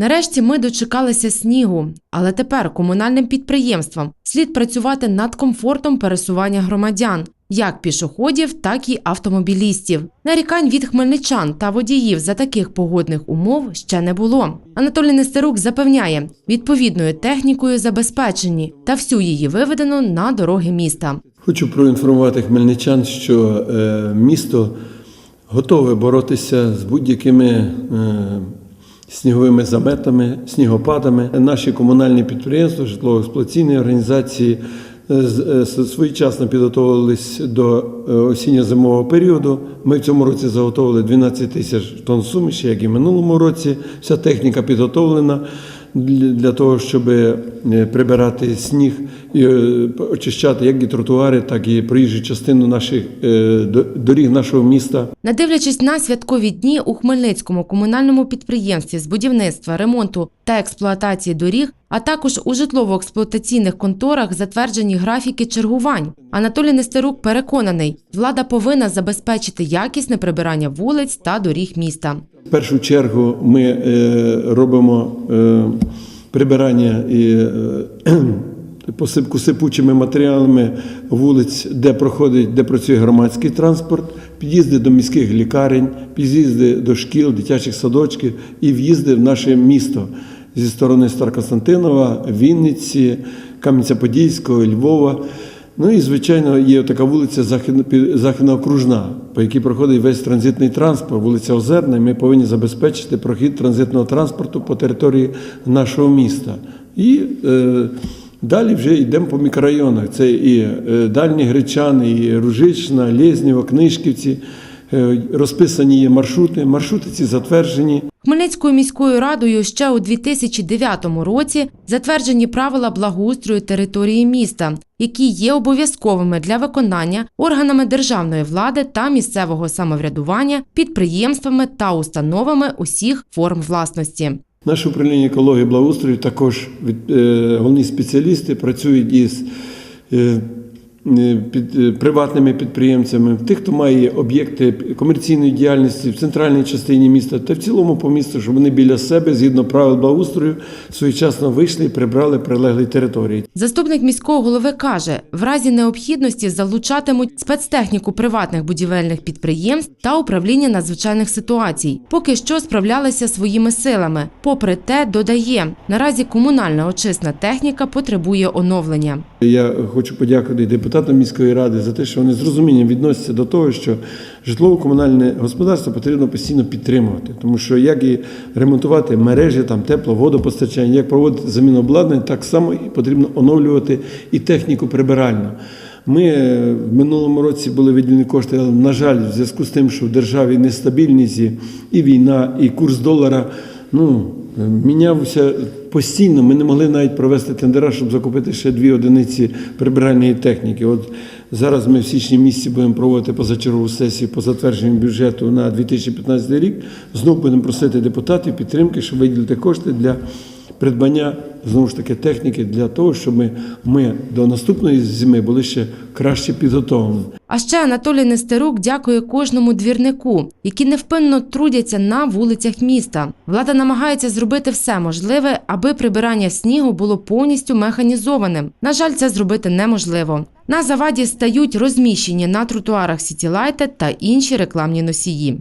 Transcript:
Нарешті ми дочекалися снігу, але тепер комунальним підприємствам слід працювати над комфортом пересування громадян, як пішоходів, так і автомобілістів. Нарікань від хмельничан та водіїв за таких погодних умов ще не було. Анатолій Нестерук запевняє, відповідною технікою забезпечені та всю її виведено на дороги міста. Хочу проінформувати хмельничан, що е, місто готове боротися з будь-якими е, сніговими заметами, снігопадами. Наші комунальні підприємства, житлово-експлуатаційні організації е, е, своєчасно підготовились до е, осінньо-зимового періоду. Ми в цьому році заготовили 12 тисяч тонн суміші, як і в минулому році. Вся техніка підготовлена для того, щоб е, прибирати сніг і е, очищати як і тротуари, так і проїжджу частину наших е, до- доріг нашого міста. Не дивлячись на святкові дні у Хмельницькому комунальному підприємстві з будівництва, ремонту та експлуатації доріг, а також у житлово-експлуатаційних конторах затверджені графіки чергувань. Анатолій Нестерук переконаний, влада повинна забезпечити якісне прибирання вулиць та доріг міста. В першу чергу ми е, робимо е, прибирання і е, посипку сипучими матеріалами вулиць, де проходить, де працює громадський транспорт, під'їзди до міських лікарень, під'їзди до шкіл, дитячих садочків і в'їзди в наше місто зі сторони Старокостянтинова, Вінниці, Кам'янця-Подільського, Львова. Ну і звичайно є така вулиця Західна окружна, по якій проходить весь транзитний транспорт, вулиця Озерна. І ми повинні забезпечити прохід транзитного транспорту по території нашого міста. І е, далі вже йдемо по мікрорайонах. Це і е, Дальні Гречани, і Ружична, Лєзнєво, Книжківці. Е, розписані є маршрути. Маршрути ці затверджені. Хмельницькою міською радою ще у 2009 році затверджені правила благоустрою території міста, які є обов'язковими для виконання органами державної влади та місцевого самоврядування, підприємствами та установами усіх форм власності. Наше управління екології благоустрою також від, е, головні спеціалісти працюють із е, під, е, приватними підприємцями, тих, хто має об'єкти комерційної діяльності в центральній частині міста та в цілому по місту, щоб вони біля себе, згідно правил благоустрою, своєчасно вийшли і прибрали прилеглі території. Заступник міського голови каже, в разі необхідності залучатимуть спецтехніку приватних будівельних підприємств та управління надзвичайних ситуацій. Поки що справлялися своїми силами. Попри те, додає, наразі комунальна очисна техніка потребує оновлення. Я хочу подякувати депутатам міської ради за те, що вони з розумінням відносяться до того, що житлово-комунальне господарство потрібно постійно підтримувати, тому що як і ремонтувати мережі, там тепло, водопостачання, як проводити заміну обладнання, так само і потрібно оновлювати і техніку прибиральну. Ми е, в минулому році були виділені кошти, але, на жаль, в зв'язку з тим, що в державі нестабільність і- і війна, і курс долара ну, е, мінявся постійно. Ми не могли навіть провести тендера, щоб закупити ще дві одиниці прибиральної техніки. От зараз ми в січні місяці будемо проводити позачергову сесію по затвердженню бюджету на 2015 рік. Знову будемо просити депутатів підтримки, щоб виділити кошти для придбання знову ж таки техніки для того, щоб ми, ми до наступної зими були ще краще підготовлені. А ще Анатолій Нестерук дякує кожному двірнику, які невпинно трудяться на вулицях міста. Влада намагається зробити все можливе, аби прибирання снігу було повністю механізованим. На жаль, це зробити неможливо. На заваді стають розміщені на тротуарах сітілайти та інші рекламні носії.